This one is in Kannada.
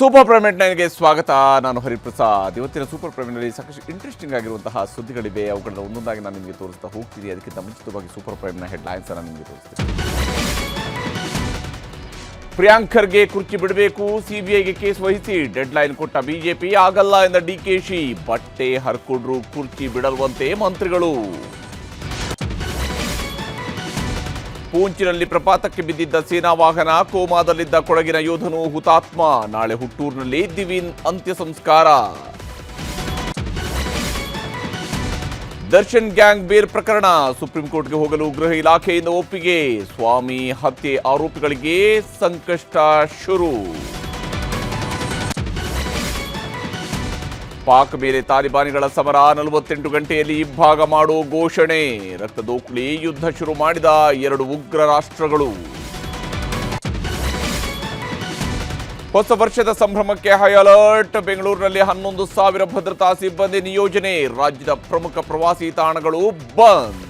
ಸೂಪರ್ ಪ್ರೈಮೆಂಟ್ ನನಗೆ ಸ್ವಾಗತ. ನಾನು ಹರಿಪ್ರಸಾದ್. ಇವತ್ತಿನ ಸೂಪರ್ ಪ್ರೈಮ್ನಲ್ಲಿ ಸಾಕಷ್ಟು ಇಂಟ್ರೆಸ್ಟಿಂಗ್ ಆಗಿರುವಂತಹ ಸುದ್ದಿಗಳಿವೆ. ಅವುಗಳನ್ನ ಒಂದೊಂದಾಗಿ ನಾನು ನಿಮಗೆ ತೋರಿಸ್ತಾ ಹೋಗ್ತೀನಿ. ಅದಕ್ಕಿಂತ ಮುಂಚಿತವಾಗಿ ಸೂಪರ್ ಪ್ರೈಮ್ನ ಹೆಡ್ಲೈನ್ಸ್ ನಾನು ನಿಮಗೆ ತೋರಿಸ್ತೀನಿ. ಪ್ರಿಯಾಂಕ್ ಖರ್ಗೆ ಕುರ್ಚಿ ಬಿಡಬೇಕು. ಸಿಬಿಐಗೆ ಕೇಸ್ ವಹಿಸಿ ಡೆಡ್ಲೈನ್ ಕೊಟ್ಟ ಬಿಜೆಪಿ ಆಗಲ್ಲ ಎಂದ ಡಿಕೆಶಿ ಬಟ್ಟೆ ಹರ್ಕೊಂಡ್ರು ಕುರ್ಚಿ ಬಿಡಲ್ವಂತೆ ಮಂತ್ರಿಗಳು. ಪೂಂಚಿನಲ್ಲಿ ಪ್ರಪಾತಕ್ಕೆ ಬಿದ್ದಿದ್ದ ಸೇನಾ ವಾಹನ ಕೋಮಾದಲ್ಲಿದ್ದ ಕೊಡಗಿನ ಯೋಧನು ಹುತಾತ್ಮ. ನಾಳೆ ಹುಟ್ಟೂರಿನಲ್ಲಿ ದಿವಿನ್ ಅಂತ್ಯ ಸಂಸ್ಕಾರ. ದರ್ಶನ್ ಗ್ಯಾಂಗ್ ಬೇರ್ ಪ್ರಕರಣ. ಸುಪ್ರೀಂ ಕೋರ್ಟ್ಗೆ ಹೋಗಲು ಗೃಹ ಇಲಾಖೆಯಿಂದ ಒಪ್ಪಿಗೆ. ಸ್ವಾಮಿ ಹತ್ಯೆ ಆರೋಪಿಗಳಿಗೆ ಸಂಕಷ್ಟ ಶುರು. ಪಾಕ್ ಮೇಲೆ ತಾಲಿಬಾನಿಗಳ ಸಮರ ನಲವತ್ತೆಂಟು ಗಂಟೆಯಲ್ಲಿ ಇಬ್ಬಾಗ ಮಾಡೋ ಘೋಷಣೆ. ರಕ್ತದೋಕುಳಿ ಯುದ್ಧ ಶುರು ಮಾಡಿದ ಎರಡು ಉಗ್ರ ರಾಷ್ಟ್ರಗಳು. ಹೊಸ ವರ್ಷದ ಸಂಭ್ರಮಕ್ಕೆ ಹೈ ಅಲರ್ಟ್. ಬೆಂಗಳೂರಿನಲ್ಲಿ ಹನ್ನೊಂದು ಸಾವಿರ ಭದ್ರತಾ ಸಿಬ್ಬಂದಿ ನಿಯೋಜನೆ. ರಾಜ್ಯದ ಪ್ರಮುಖ ಪ್ರವಾಸಿ ತಾಣಗಳು ಬಂದ್.